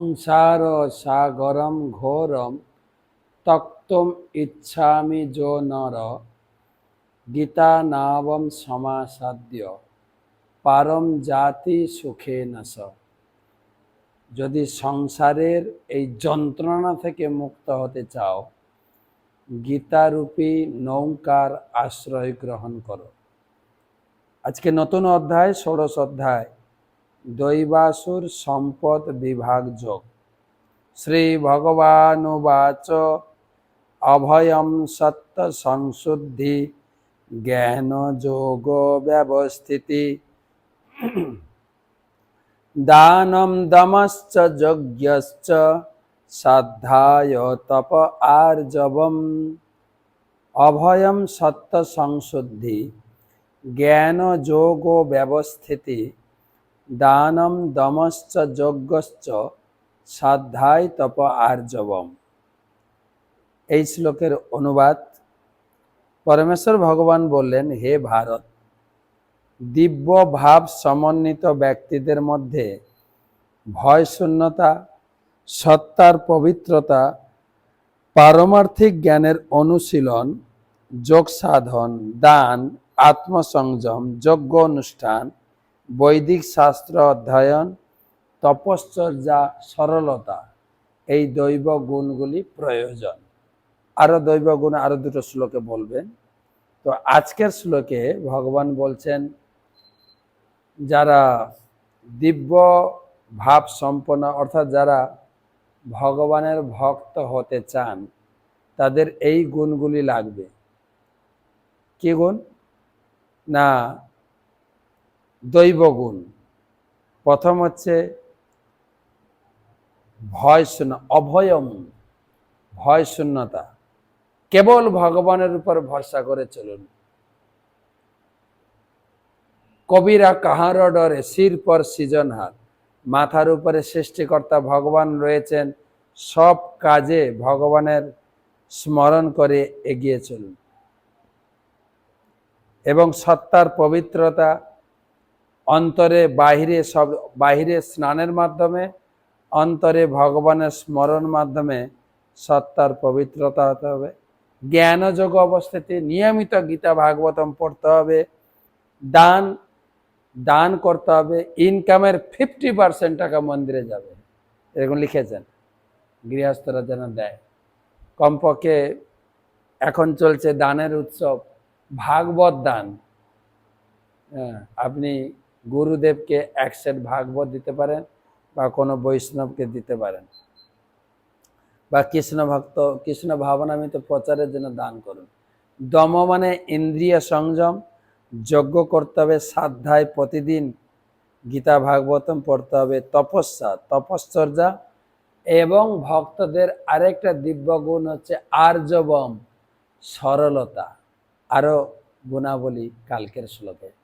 সংসার সাগরম ঘোরম তক্তম ইচ্ছামি যো নর গীতা নাবম সমাসাদ্য পারম জাতি সুখে নস যদি সংসারের এই যন্ত্রণা থেকে মুক্ত হতে চাও, গীতারূপী নৌকার আশ্রয় গ্রহণ করো। আজকে নতুন অধ্যায়, ষোড়শ অধ্যায়। দৈবাসুর সম্পদ বিভাগ যোগ। শ্রী ভগবানুবাচ অভয়ম সত্য সংশুদ্ধি জ্ঞান যোগ ব্যবস্থিতি। দানম দমশ্চ যজ্ঞশ্চ সাধ্যায় তপ আর্জবম। অভয়ম সত্য সংশুদ্ধি জ্ঞান যোগ ব্যবস্থিতি দানম দমশ্চ যজ্ঞশ্চ সাধ্যায় তপ আর্জবম এই শ্লোকের অনুবাদ পরমেশ্বর ভগবান বললেন, হে ভারত, দিব্য ভাব সমন্বিত ব্যক্তিদের মধ্যে ভয় শূন্যতা, সত্তার পবিত্রতা, পারমার্থিক জ্ঞানের অনুশীলন, যোগ সাধন, দান, আত্মসংযম, যজ্ঞ অনুষ্ঠান বৈদিক শাস্ত্র অধ্যয়ন, তপশ্চর্যা, সরলতা, এই দৈব গুণগুলি প্রয়োজন। আরও দৈব গুণ, আরও দুটো শ্লোকে বলবেন। তো আজকের শ্লোকে ভগবান বলছেন, যারা দিব্য ভাব সম্পন্ন, অর্থাৎ যারা ভগবানের ভক্ত হতে চান, তাদের এই গুণগুলি লাগবে। কি গুণ? না দৈব গুণ প্রথম হচ্ছে ভয় শূন্য, অভয়ম, ভয় শূন্যতা। কেবল ভগবানের উপর ভরসা করে চলুন। কবিরা কাহার ডরে শির পর সৃজনহার মাথার উপরে সৃষ্টিকর্তা ভগবান রয়েছেন। সব কাজে ভগবানের স্মরণ করে এগিয়ে চলুন। এবং সত্তার পবিত্রতা অন্তরে বাহিরে সব, বাহিরে স্নানের মাধ্যমে, অন্তরে ভগবানের স্মরণ মাধ্যমে সত্তার পবিত্রতা হতে হবে। জ্ঞানযোগ অবস্থিতি, নিয়মিত গীতা ভাগবতম পড়তে হবে। দান দান করতে হবে। ইনকামের ফিফটি পার্সেন্ট টাকা মন্দিরে যাবে। এরকম লিখেছেন। গৃহস্থরা যেন দেয়। কমপক্ষে এখন চলছে দানের উৎসব। ভাগবত দান। হ্যাঁ আপনি গুরুদেবকে এক সেট ভাগবত দিতে পারেন বা কোনো বৈষ্ণবকে দিতে পারেন। বা কৃষ্ণ ভক্ত, কৃষ্ণ ভাবনামিত প্রচারের জন্য দান করুন। দম মানে ইন্দ্রিয় সংযম, যজ্ঞ করতে হবে সাধ্যায় প্রতিদিন। গীতা ভাগবতম পড়তে হবে তপস্যা, তপশ্চর্যা এবং ভক্তদের আরেকটা দিব্য গুণ হচ্ছে আর্যবম, সরলতা। আরও গুণাবলী কালকের শ্লোকে।